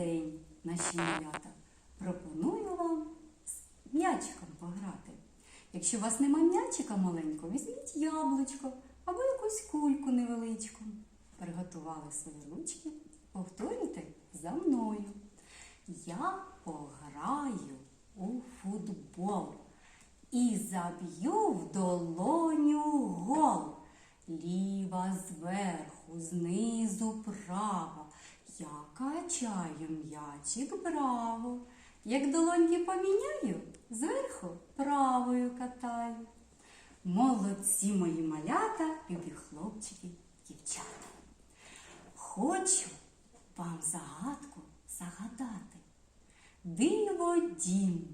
день, наші малята. Пропоную вам з м'ячиком пограти. Якщо у вас нема м'ячика маленького, візьміть яблучко або якусь кульку невеличку. Приготували свої ручки. Повторюйте за мною. Я пограю у футбол і заб'ю в долоню гол. Ліва зверху, знизу право. Я качаю м'ячик браво. Як долоньки поміняю, зверху правою катаю. Молодці мої малята, любі хлопчики, дівчата. Хочу вам загадку загадати. Диво дім,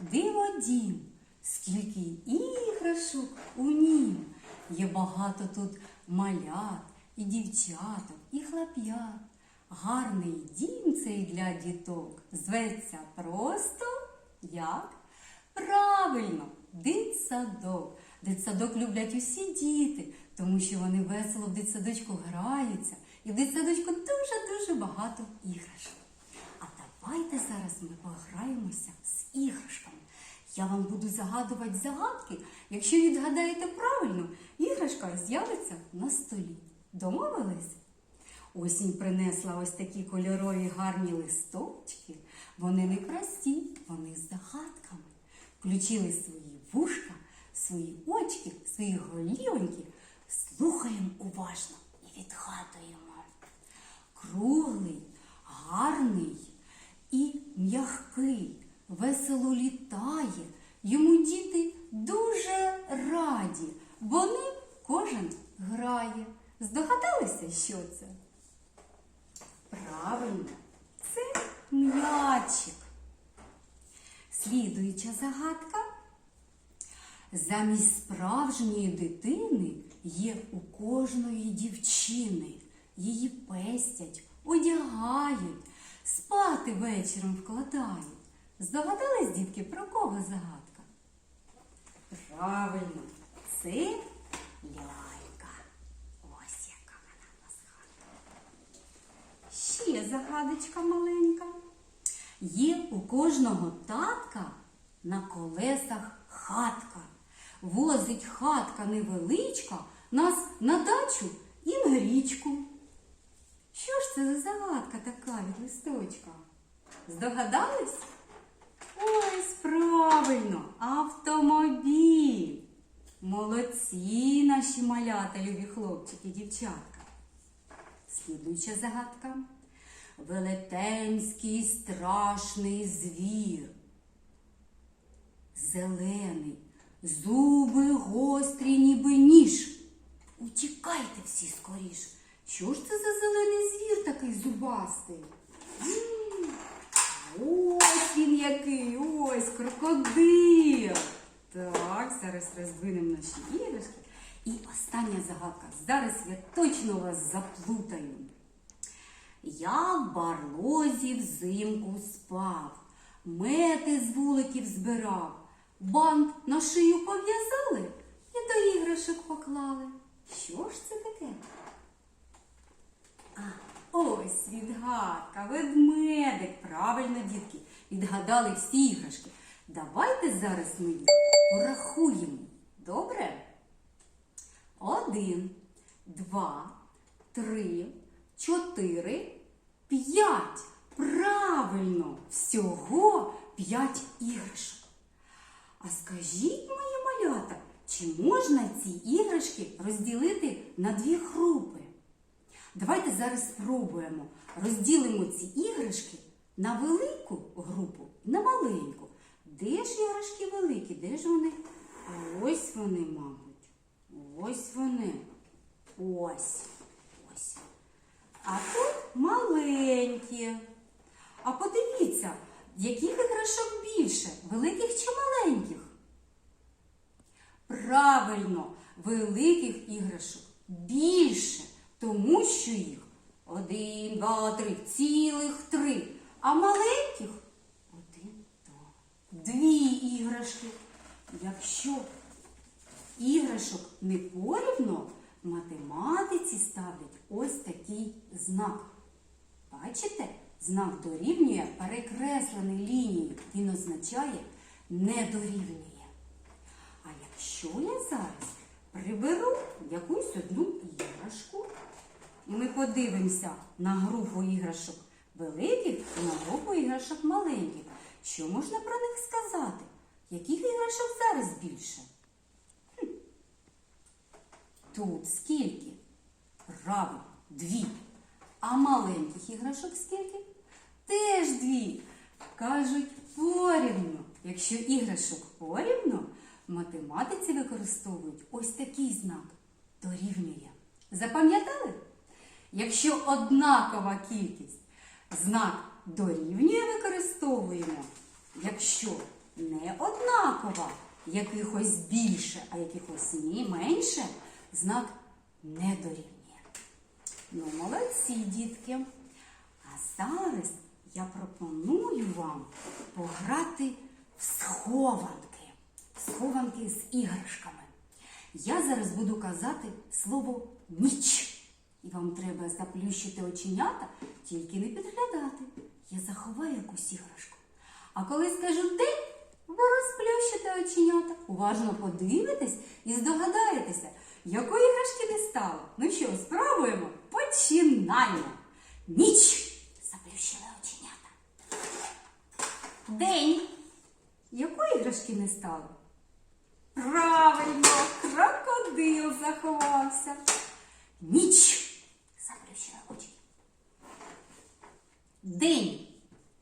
диво дім, скільки іграшок у нім. Є багато тут малят, і дівчаток, і хлоп'ят. Гарний дім цей для діток зветься просто як? Правильно, дитсадок. Дитсадок люблять усі діти, тому що вони весело в дитсадочку граються. І в дитсадочку дуже-дуже багато іграшок. А давайте зараз ми пограємося з іграшками. Я вам буду загадувати загадки. Якщо відгадаєте правильно, іграшка з'явиться на столі. Домовились? Осінь принесла ось такі кольорові гарні листочки. Вони не прості, вони з загадками. Включили свої вушка, свої очки, свої голівоньки. Слухаємо уважно і відгадуємо. Круглий, гарний і м'який, весело літає. Йому діти дуже раді, бо ним кожен грає. Здогадалися, що це? Правильно, це м'ячик. Слідуюча загадка. Замість справжньої дитини є у кожної дівчини. Її пестять, одягають, спати вечором вкладають. Здогадались, дітки, про кого загадка? Правильно, це лялька. Ось яка вона у нас гарна. Ще загадочка маленька. Є у кожного татка на колесах хатка. Возить хатка невеличка нас на дачу і на річку. Що ж це за загадка така від листочка? Здогадались? Ось правильно, автомобіль. Молодці наші малята, любі хлопчики, дівчатка. Слідуюча загадка. Велетенський страшний звір. Зелений, зуби гострі, ніби ніж. Утікайте всі скоріш. Що ж це за зелений звір такий зубастий? Ось він який, ось крокодил. Так, зараз роздвинемо наші іграшки. І остання загадка. Зараз я точно вас заплутаю. Я в барлозі взимку спав, мети з вуликів збирав, бант на шию пов'язали і до іграшок поклали. Що ж це таке? А, ось відгадка, ведмедик. Правильно, дітки, відгадали всі іграшки. Давайте зараз ми їх порахуємо. Добре? Один, два, три, чотири, п'ять. Правильно, всього п'ять іграшок. А скажіть, мої малята, чи можна ці іграшки розділити на дві групи? Давайте зараз спробуємо. Розділимо ці іграшки на велику групу на маленьку. Де ж іграшки великі? Де ж вони? Ось вони, мабуть. Ось вони. Ось. А тут маленькі. А подивіться, яких іграшок більше? Великих чи маленьких? Правильно, великих іграшок більше, тому що їх один, два, три, цілих три. А маленьких один, два, дві іграшки. Якщо іграшок не порівно, математиці ставлять ось такий знак. Бачите? Знак дорівнює перекреслений лінією. Він означає не дорівнює. А якщо я зараз приберу якусь одну іграшку, і ми подивимося на групу іграшок великих і на групу іграшок маленьких, що можна про них сказати? Яких іграшок зараз більше? Тут скільки? Правильно, дві. А маленьких іграшок скільки? Теж дві. Кажуть порівну. Якщо іграшок порівну, математиці використовують ось такий знак дорівнює. Запам'ятали? Якщо однакова кількість, знак дорівнює використовуємо. Якщо не однакова, якихось більше, а якихось ні менше, знак не дорівнює. Ну, молодці, дітки. А зараз я пропоную вам пограти в схованки. В Схованки з іграшками. Я зараз буду казати слово ніч. І вам треба заплющити оченята, тільки не підглядати. Я заховаю якусь іграшку. А коли скажу день, ви розплющите оченята, уважно подивитесь і здогадаєтеся, якої іграшки не стало. Ну що, спробуємо? Починаємо. Ніч. Заплющили оченята. День. Якої іграшки не стало? Правильно, крокодил заховався. Ніч. Заплющили очі. День.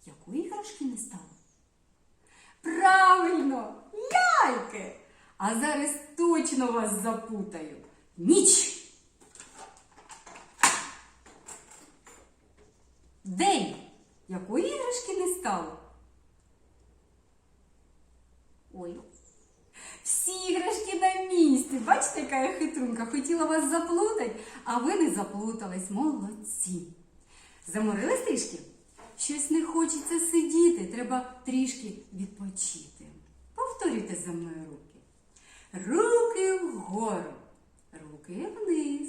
Якої іграшки не стало? Правильно. А зараз точно вас запутаю. Ніч. День. Якої іграшки не стало? Ой. Всі іграшки на місці. Бачите, яка я хитрунка? Хотіла вас заплутати, а ви не заплутались. Молодці. Заморились трішки? Щось не хочеться сидіти, треба трішки відпочити. Повторюйте за мною руки. Руки вгору, руки вниз.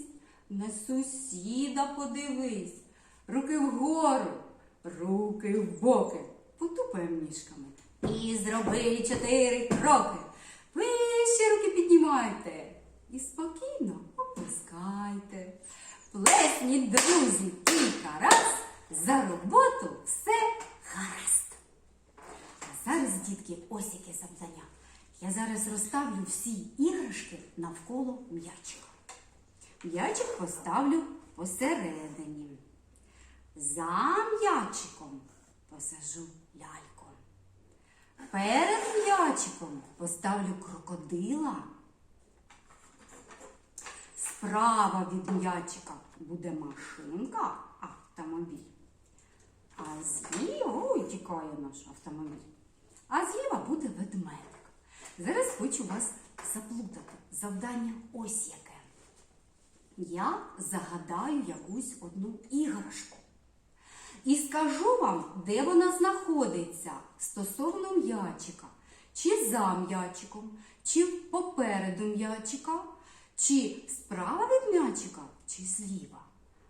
На сусіда подивись. Руки вгору, руки в боки. Потупаємо ніжками. І зробили чотири кроки. Вище руки піднімайте. І спокійно опускайте. Плесніть, друзі, кілька раз. За роботу все гаразд. А зараз, дітки, ось яке завдання. Я зараз розставлю всі іграшки навколо м'ячика. М'ячик поставлю посередині. За м'ячиком посажу ляльку. Перед м'ячиком поставлю крокодила. Справа від м'ячика буде машинка, автомобіль. А зліва, ой, тікає наш автомобіль. А зліва буде ведмедик. Зараз хочу вас заплутати. Завдання ось яке. Я загадаю якусь одну іграшку. І скажу вам, де вона знаходиться стосовно м'ячика. Чи за м'ячиком, чи попереду м'ячика, чи справа від м'ячика, чи зліва.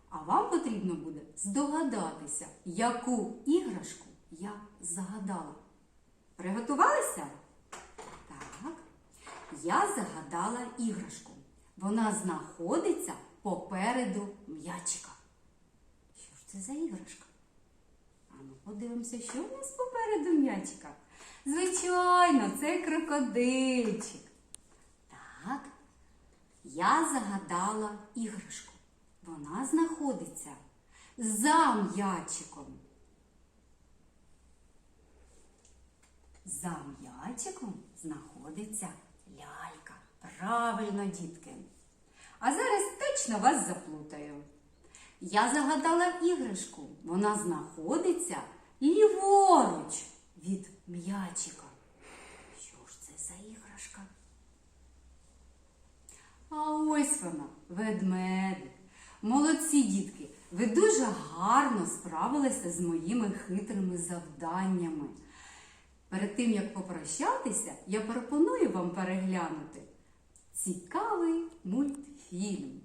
А вам потрібно буде здогадатися, яку іграшку я загадала. Приготувалися? Я загадала іграшку. Вона знаходиться попереду м'ячика. Що ж це за іграшка? А ну подивимося, що у нас попереду м'ячика. Звичайно, це крокодильчик. Так, я загадала іграшку. Вона знаходиться за м'ячиком. За м'ячиком знаходиться лялька. Правильно, дітки. А зараз точно вас заплутаю. Я загадала іграшку. Вона знаходиться ліворуч від м'ячика. Що ж це за іграшка? А ось вона, ведмедик. Молодці дітки, ви дуже гарно справилися з моїми хитрими завданнями. Перед тим, як попрощатися, я пропоную вам переглянути цікавий мультфільм.